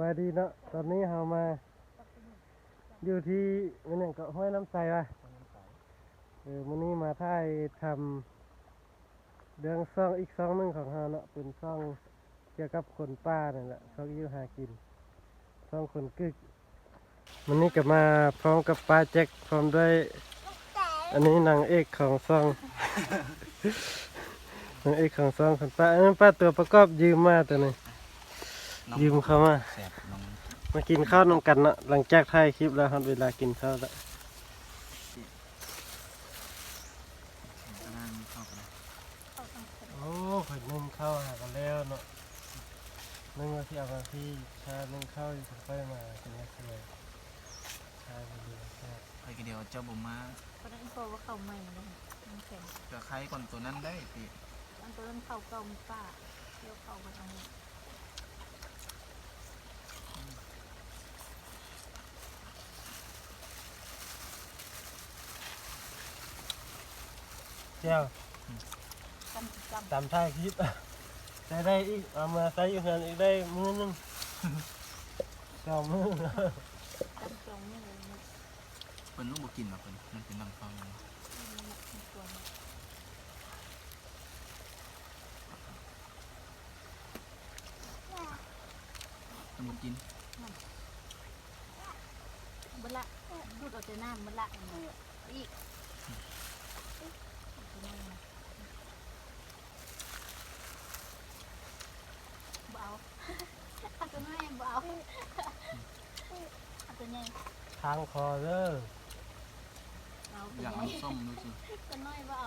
วัสดีเนาะตอนนี้เรามา อยู่ที่มันอย่างเกาะห้วยน้ำใสว่ะเออมื้อนี้มาถ่ายทำเรื่องซ่องอีกซ่องหนึ่งของเราเนาะเป็นซ่องเกี่ยวกับคนป้าเนั่นแหละซ่องอยู่หากินซ่องคนกึกมันนี้ก็มาพร้อมกับป้าแจ็คพร้อมด้วย อันนี้นางเอกของซ่องนางเอกของซ่องคนป้าเออป้าตัวประกอบยืมมาตัวนี้น้อง ยืมเข้ามาแสบน้องมากินข้าวนำกันเนาะหลังจากถ่ายคลิปแล้วครับเวลากินข้าวแล้วกำลังเข้าไปโอ้ข่อยนึ่งข้าวหากันแล้วเนาะนึ่งมาที่เอามาที่ชานึ่งข้าวอยู่ถึงไปมาเป็นยังไงชาไปดูแซ่บไปกันเดียวเจ้าบ่มาคนนั้นบอกว่าเขาใหม่เลยมันแข็งจะใครก่อนตัวนั้นได้พี่อันตัวนั้นเขาเก่ามีป้าเที่ยวเขาไปทาง เจ้ากันจำตามถ่ายคลิปใช้ได้อีกเอามาใส่อยู่เฮือนอีกได้มือหนึงสองมือจำจงนี่เลยมันเพิ่นลูกบ่กินหรอกเพิ่นมันเป็นน้ำฟังมันควรเพิ่นบ่กินบัละดูดออกจากน้ำบัละอีกเบาเอาตัวน้อยเบา เอาตัวใหญ่ทางคอเด้อเอาตัวอยากใหญ่น้ำส้มดูสิตัวน้อยเบา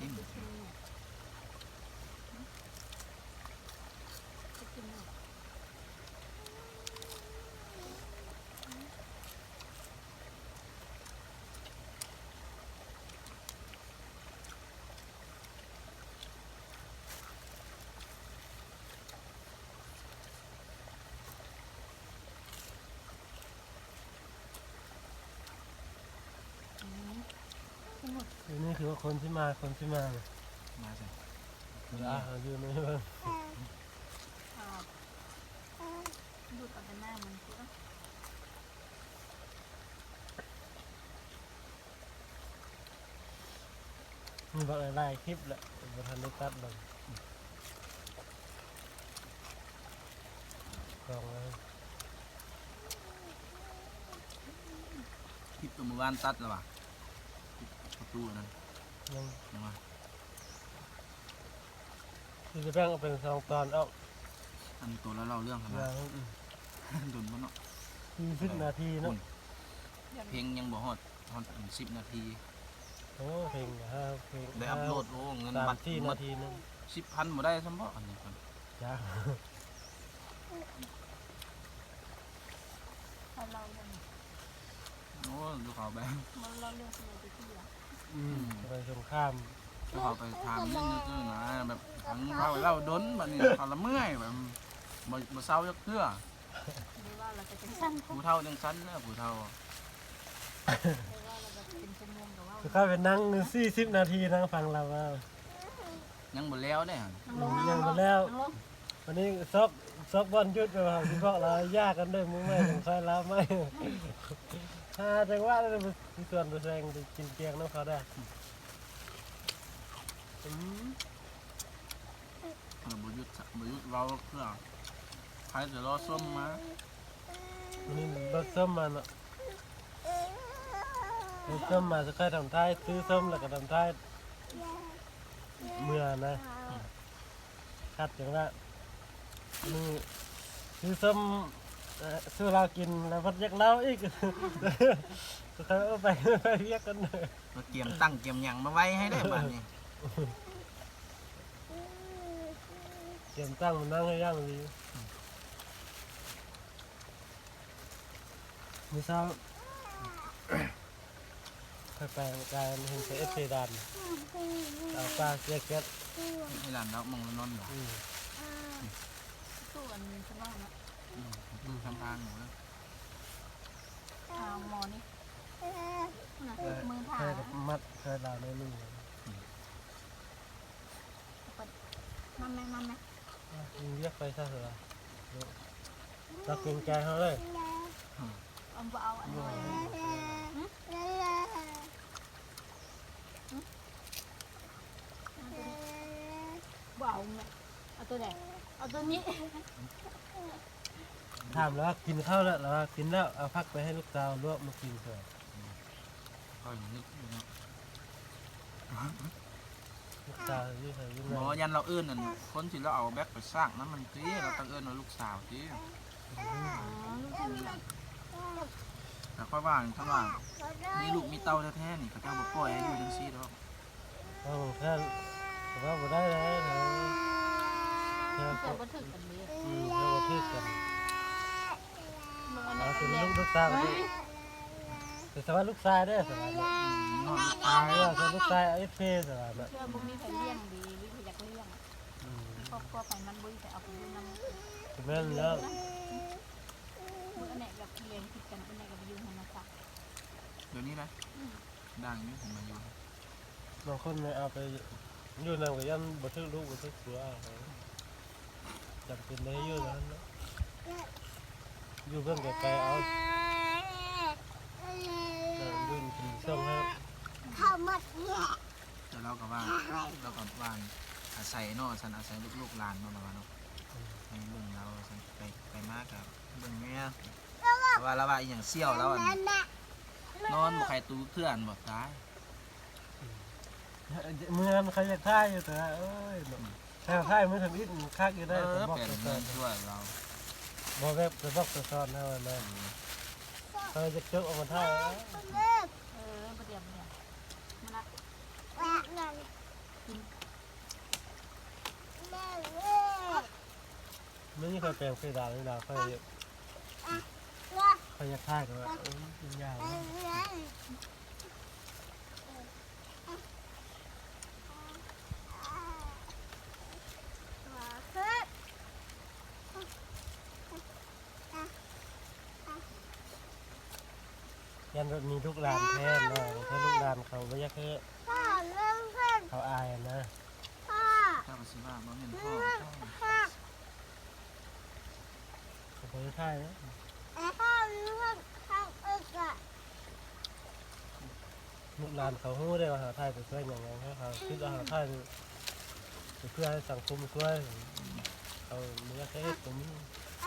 กิน จะกินหมด อยู่นี่คือว่าคนที่มาคนที่มาเนี่ยมาสิเวลาเราอยู่นี่เบิ่งครับดูดออกจากหน้ามันคือมีบอกหลายๆคลิปแหละบ่ทันได้ตัดเลยกองเลยคลิปตัวเมื่อวานตัดแล้วว่ะคลิปประ ตูอันนั้นยังยังว่าคือจะแบ่งออกเป็นสองตอนเอาอันนี้ตัวแล้วเล่าเรื่องครับอย่านะงโดนบ่เนาะสี่สิบนาทีเนาะเพลงยังบ่ฮอดฮอดอัน10นาทีโอ้เพลงฮะเพลงได้อัพโหลดโอ้เงินสามบัตรที่หมนาดทีนึง10,000บ่ได้ซั่นบ่อันนี้ครับจ้าเราเล่าเรื่องโอ้ดูเขาไปเราเล่าเรื่องสมัยที่ อะอืมไปสงข้ามดูเขาไปทางนึงนึงนะแบบทางเขาไปเล่าดนบัดนี้เขาละเมื่อยแบบบ่บ่เศร้าจักเทื่อหรือว่าเราจะเป็นสั้นหผู้เฒ่าจังซั่นเด้อผู้เฒ่ารือว่าเราแบบเป็นชั่วโมงกับว่าคือเข้าไปนั่งสี่สิบนาทีนั่งฟังเราว่ายังบ่แล้วเด้ยังหมดแล้ว วันนี้ซอกซอกบอลยุดไปว่าพี่บอกเรายากกันเด้อมึงไม่สงสัยแล้วไม่ฮ่าจังว่า เลยมีส่วนตัวแสงไปกินเกียงน้ำเขาได้อืมเออบ่หยุดซะบ่หยุดเว้าเพื่อใครจะรอส้มมาวันนี้รถส้มมาเนาะรถส้มมาจะค่อยทำท้ายซื้อส้มแล้วก็ทำท้ายเมื่อนะคัดอย่างละนี่ซื้อส้ม เอ่อซื้อเรากินแล้วพัดยักเล่าอีกก็ค่อยเอาไปไปเรียกกันเลยก็เกียมตั้งเกียมหยังมาไว้ให้ได้บัดนี้เตรียมตั้งมันนั่งให้ย่างดีมือเช้าค่อยไปกายเห็นเอฟซีดันเอาปลาเกียกเกียกให้หลานเรามองแล้วนอนอยู่อืมส่วนสมองนะ ทำทางหนูนะทางมอนี่น่ะมือทางเคยกับมัดเคยลาในมือมัมแม่มมแม่มึงเรียกไปซะเถอะตักเกรงใจเขาเลยเอาเอาอันบ่เอาเอาตัวไหนเอาตัวนี้ ถามแล้วว่ากินข้าวแล้วแล้วว่ากินแล้วเอาพักไปให้ลูกสาวลวกมากินเถอะก็อย่างนี้เนาะลูกสาวอยู่ใส่ยุ่งหมอเลยยันเราเอื้อนนั่นคนที่เราเอาแบ็คไปสร้างนั้นมันจีเราต้องเอื้อนว่าลูกสาวจีอ๋อลูกคนนี้แต่ค่อยว่าถ้าว่ามีลูกมีเต้าแท้ๆนี่เขาเจ้าบ่ปล่อยให้อยู่จังซี่ดอกเอาแค่แต่ว่าบ่ได้เลยนะแค่เกิก็ดบ่ถึกกันเลยอืมแค่บ่ทึกกันมึงอัน เอานี้ถึงเลี้ยลูงกลูกสาวดิแต่สวัสดีลูกชายได้อสวัสดีนอนตายว่าสวัสดีลูกชายเอาเอฟเพสวัสดีเชื่อบ่มีใครเลี้ยงดีวิธีอยากเลี้ยงอืมครอบครัวไปมันบ่แต่เอาไปอยู่นำถึงแม่นแล้วมืออันไหนกับเลี้ยงผิดกันอันไหนกับอยู่ธรรมชาติเดี๋ยวนี้นะดังนี้ผมมาอยู่บางคนไม่เอาไปอยู่นำกับยันบ่ทึกลูกบ่ทึกเสือเอาจำเป็นได้อยู่นั้นเนาะ อยู่เพิ่นก็ไปเอาเอออยู่กินส่งให้แต่เราก็ว่าเราก็ว่าอาศัยเนาะฉันอาศัยลูกๆหลานเนาะเราว่าเนาะให้เบิ่งเราฉันไปไปมากกับเบิ่งแม่แต่ว่าเราว่าอีหยังเสี่ยวแล้วอันนอนบ่ใครตูเทื่อนบ่ตายเมื่อนั้นเขาอยากท่ายอยู่แต่ว่าเอ้ยถ้าท่ายมือทำอิฐคักอยู่เอได้อผมบอกเปลี่ยนตัวเงินช่วยเรา บอกแบบจะบอกตัวซ้อนเท่านั้นนะเขาจะเจกออกมาเท่ายเออประเดี๋ยวเนี่ยมันละไม่มีใครแปลงเฟดาเลยดาวเขาเขาอยากท่ายแต่ว่าเอ้ยยากนะ ยันรถมีลูกหลานแทนนะถ้าลูกหลานเขาไม่ยากให้เขาอายนะเจ้าก็สิว่าบ่แม่นพ่อเขาจะท่ายนะลูกหลานเขาหู้ได้ว่าหาไทยไปช่วยอย่างไรเขาคิดว่าหาไทยไปเพื่อให้สังคมช่วยเขาไม่อยากให้ผมวันนี้มาให้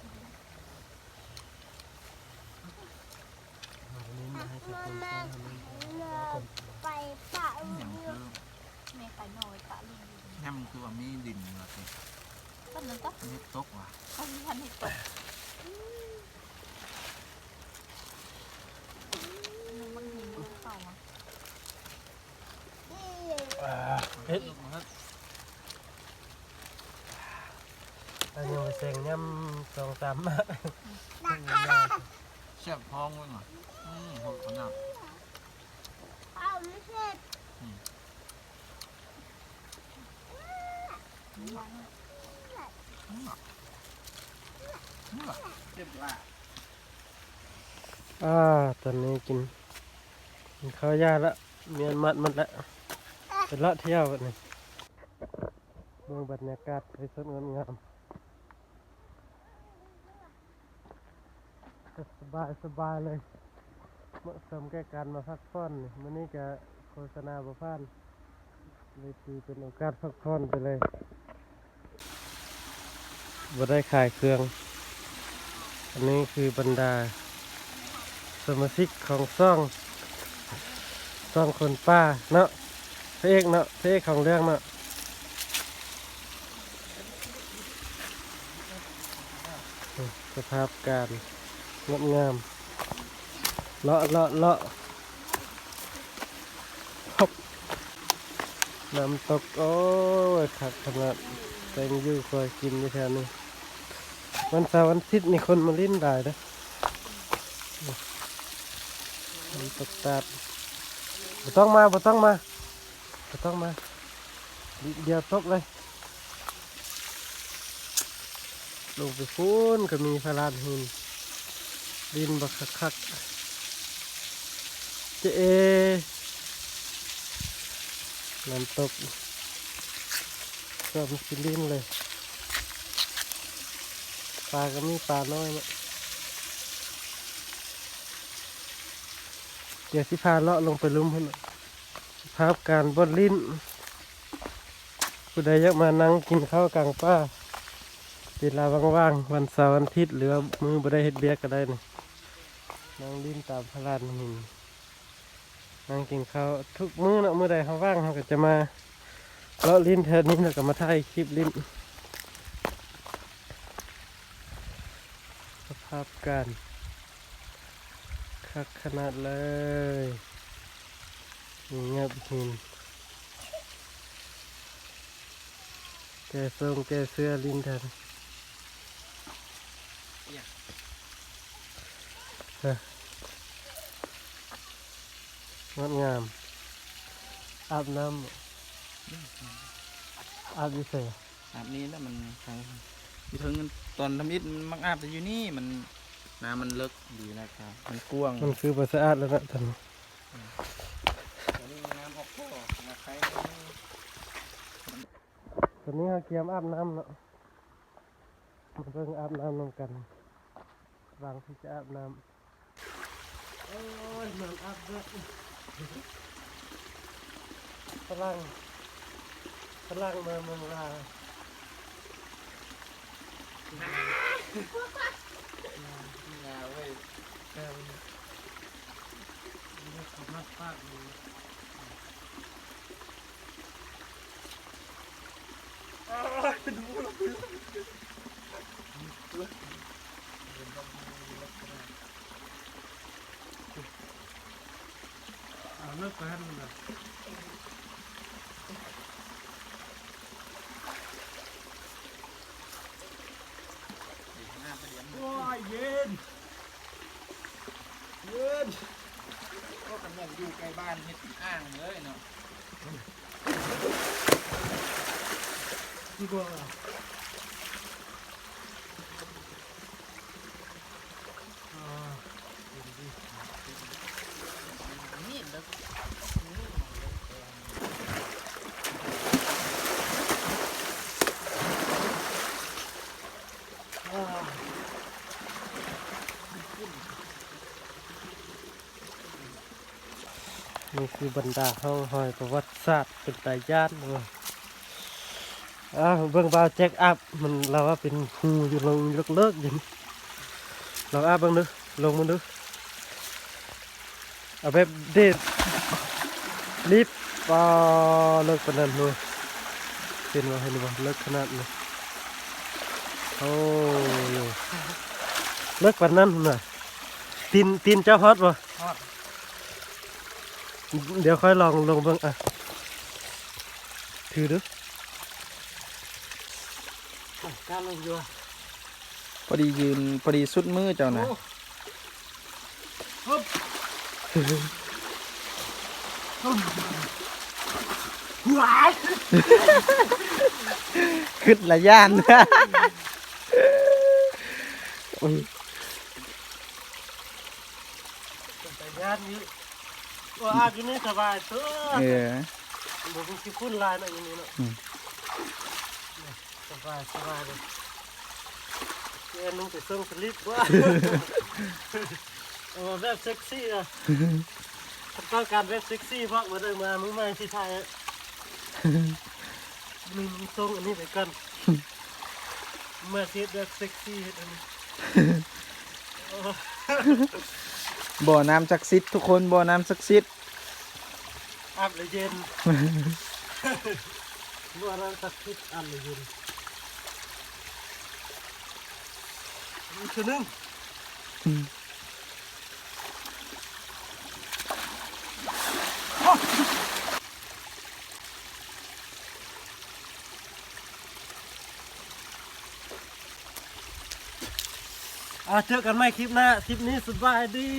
สังคมช่วยทำให้คน ไปปะอหย่างคือแม่ไก่น้อยตะลิงแฮมคือว่ามีดินว่าสิต้นนั้นก็มีตกว่ะเขาที่ทันให้ตกมันหินเข่าอะเฮ็ดอันนี้ไปเซ็งย่ำสองสามมา แซ่บท้องไว้หน่อยอืมโหขนาดเอาไม่เสร็จเรียบร้อยอ่าตอนนี้กินกินข้าวยาละเมียนมัดมันละเป็นละเที่ยวแบบนี้เมืองบรรยากาศไปสดงดงาม สบายสบายเลยเหมาะสมแก่การมาพักผ่อนนี่มื้อนี้จะโฆษณาบ่ผ่านเลยตีเป็นโอกาสพักผ่อนไปเลยบ่ได้ขายเครื่อง อันนี้คือบรรดา สมาชิกของซ่องซ่องคนป้าเนาะพระเอกเนาะพระเอกของเรื่องเนาะสภาพการ งดงามเลาะเลาะเลาะฮบน้ำตกโอ้ยขัดขนาดแตงยูคอยกินอยู่แถวนี้วันเสาร์วันอาทิตย์นี่คนมาลิ้นได้เด้อมันตกตาดบ่ต้องมาบ่ต้องมาบ่ต้องมาเดียวตกเลยลงไปฟูนก็มีพลานหิน ดินบักคักเจเอน้ำตกก็มันสิลิ้นเลยปลาก็มีปลาน้อยนะเดี๋ยวสิพาเลาะลงไปลุ่มพุ่นน่ะภาพการบดลิ้นผู้ใดอยากมานั่งกินข้าวกลางป่าเวลาว่างๆวันเสาร์วันอาทิตย์หรือมือบ่ได้เฮ็ดเบียกก็ได้นี่ นั่งลิ้นตามพระลานหินนั่งกินข้าวทุกมื้อเนาะมื้อใดเขาว่างเขาก็จะมาเลาะลิ้นแถวนี้แล้วก็มาถ่ายคลิปลิ้นสภาพการคักขนาดเลยเงียบหินแกทรงแกเสื้อลิ้นแทนฮะ งดงาม อาบน้ำอาบดิเสยอาบนี้แล้วมันทางอยู่ถึงตอนทำอิฐมันมักอาบแต่อยู่นี่มันน้ำมันลึกดีนะครับ มันกว้างมันคือภาษาอาดแล้วนะท่านตอนนี้น้ำออกท่อมาใช้ตอนนี้เราเตรียมอาบน้ำเนาะมาเพิ่งอาบน้ำนำกันวางที่จะอาบน้ำโอ้ยมันอาบเย อะพลังพลังมาเมืองลาขอบมากปากเลยเอาเลิกไปให้มันเลย โอ้ยเย็นเย็นก็กำลังอยู่ใกล้บ้านเฮ็ดอ่างเลยเนาะดีกว่าอ่า นี่เด็ก อ่า นี่คือบรรดาห้องหอยประวัติศาสตร์เป็นตายานเลยอ้าวเบื้องบาวแจ็คอัพมันเราว่าเป็นหูอยู่ลงเลิกเลิกๆอยิงลองอัพบ้างดูลงมันดูเอาแบบเด็ดรีบปอเลิกปานนั้นเลยเห็นว่าเห็นว่าเลิกขนาดเลยโอ้ยเลิกปานนั้นหน่อยตีนตีนเจ้าฮอตบ่ทอด เดี๋ยวค่อยลองลงเบ้างอะ ถือดูการลงอยู่พอดียืนพอดีสุดมือเจ้านะหวานขึ้นละย่านโอ้ยแต่ญาตินี้ ว่าอากินนี่สบายตัวเออบอกคุณคิดคุณลายหน่อยอย่างนี้เนาะอืมสบายสบายเลยแกนุ่งแต่ส่งสลิปว่าเอามาแบบเซ็กซี่อะถ้าต้องการแบบเซ็กซี่เพราะมาเดินมามือใหม่ที่ไทยอะมีมีทรงอันนี้ไปกันเมื่อเทียบแบบเซ็กซี่เฮ็ดอันนี้โอ้ บ่อน้ำศักดิ์สิทธิ์ทุกคนบ่อน้ำศักดิ์สิทธิ์อาบเลยเย็นเมื่อเราตัดทิศอาบเลยเย็นอีกตัวหนึง เจอกันใหม่คลิปหน้า คลิปนี้สบายดี